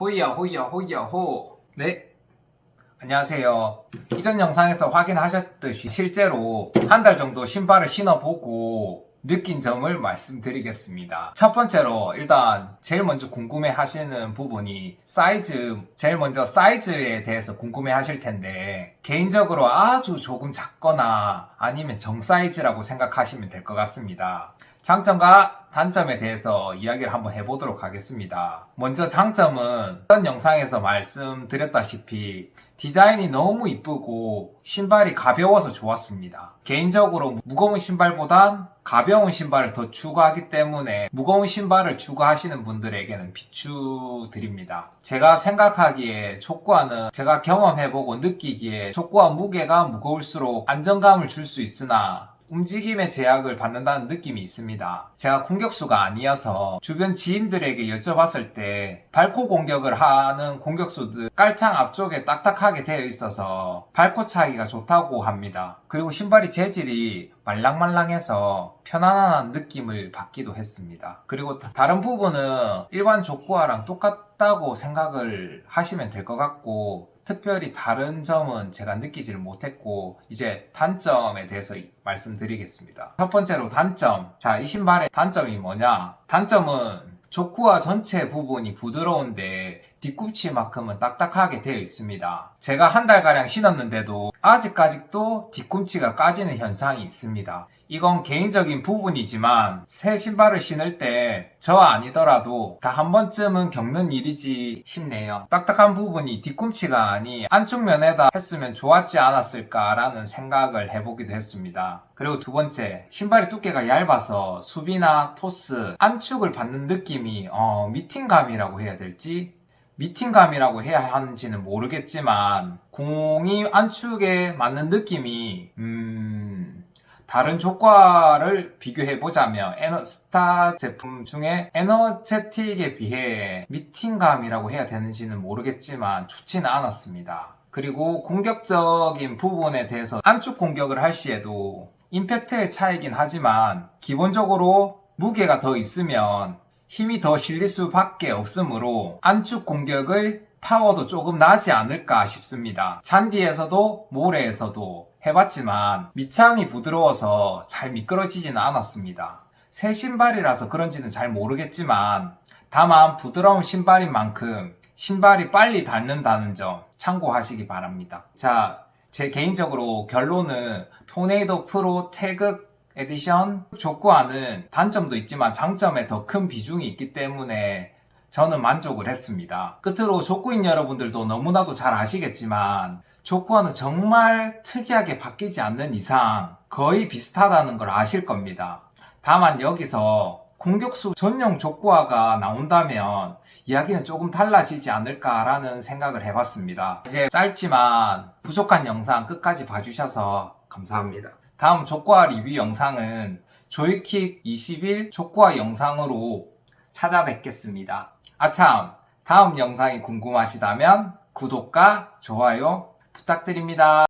호이야 호이야 호이야 호. 네. 안녕하세요. 이전 영상에서 확인하셨듯이 실제로 한 달 정도 신발을 신어보고 느낀 점을 말씀드리겠습니다. 첫 번째로 일단 제일 먼저 궁금해 하시는 부분이 사이즈, 제일 먼저 사이즈에 대해서 궁금해 하실 텐데 개인적으로 아주 조금 작거나 아니면 정 사이즈라고 생각하시면 될 것 같습니다. 장점과 단점에 대해서 이야기를 한번 해보도록 하겠습니다. 먼저 장점은 전 영상에서 말씀드렸다시피 디자인이 너무 이쁘고 신발이 가벼워서 좋았습니다. 개인적으로 무거운 신발보단 가벼운 신발을 더 추구하기 때문에 무거운 신발을 추구하시는 분들에게는 비추드립니다. 제가 생각하기에 촉구화는 제가 경험해보고 느끼기에 촉구화 무게가 무거울수록 안정감을 줄 수 있으나 움직임의 제약을 받는다는 느낌이 있습니다. 제가 공격수가 아니어서 주변 지인들에게 여쭤봤을 때 발코 공격을 하는 공격수들 깔창 앞쪽에 딱딱하게 되어 있어서 발코 차기가 좋다고 합니다. 그리고 신발이 재질이 말랑말랑해서 편안한 느낌을 받기도 했습니다. 그리고 다- 다른 부분은 일반 족구화랑 똑같다고 생각을 하시면 될 것 같고 특별히 다른 점은 제가 느끼지를 못했고 이제 단점에 대해서 이- 말씀드리겠습니다. 첫 번째로 단점. 자, 이 신발의 단점이 뭐냐? 단점은 조쿠와 전체 부분이 부드러운데 뒤꿈치만큼은 딱딱하게 되어 있습니다. 제가 한 달가량 신었는데도 아직까지도 뒤꿈치가 까지는 현상이 있습니다. 이건 개인적인 부분이지만 새 신발을 신을 때저 아니더라도 다 한 번쯤은 겪는 일이지 싶네요. 딱딱한 부분이 뒤꿈치가 아니 안쪽 면에다 했으면 좋았지 않았을까라는 생각을 해보기도 했습니다. 그리고 두 번째, 신발의 두께가 얇아서 수비나 토스, 안축을 받는 느낌이 어, 미팅감이라고 해야 될지 미팅감이라고 해야 하는지는 모르겠지만 공이 안축에 맞는 느낌이 음 다른 조과를 비교해 보자면 에너스타 제품 중에 에너제틱에 비해 미팅감이라고 해야 되는지는 모르겠지만 좋지는 않았습니다. 그리고 공격적인 부분에 대해서 안축 공격을 할 시에도 임팩트의 차이긴 하지만 기본적으로 무게가 더 있으면 힘이 더 실릴 수밖에 없으므로 안축 공격의 파워도 조금 나지 않을까 싶습니다. 잔디에서도 모래에서도 해봤지만 밑창이 부드러워서 잘 미끄러지지는 않았습니다. 새 신발이라서 그런지는 잘 모르겠지만 다만 부드러운 신발인 만큼 신발이 빨리 닳는다는 점 참고하시기 바랍니다. 자, 제 개인적으로 결론은 토네이도 프로 태극 에디션 족구화는 단점도 있지만 장점에 더 큰 비중이 있기 때문에 저는 만족을 했습니다. 끝으로 족구인 여러분들도 너무나도 잘 아시겠지만 족구화는 정말 특이하게 바뀌지 않는 이상 거의 비슷하다는 걸 아실 겁니다. 다만 여기서 공격수 전용 족구화가 나온다면 이야기는 조금 달라지지 않을까라는 생각을 해봤습니다. 이제 짧지만 부족한 영상 끝까지 봐주셔서 감사합니다. 다음 족구화 리뷰 영상은 조이킥 20일 족구화 영상으로 찾아뵙겠습니다. 아참, 다음 영상이 궁금하시다면 구독과 좋아요 부탁드립니다.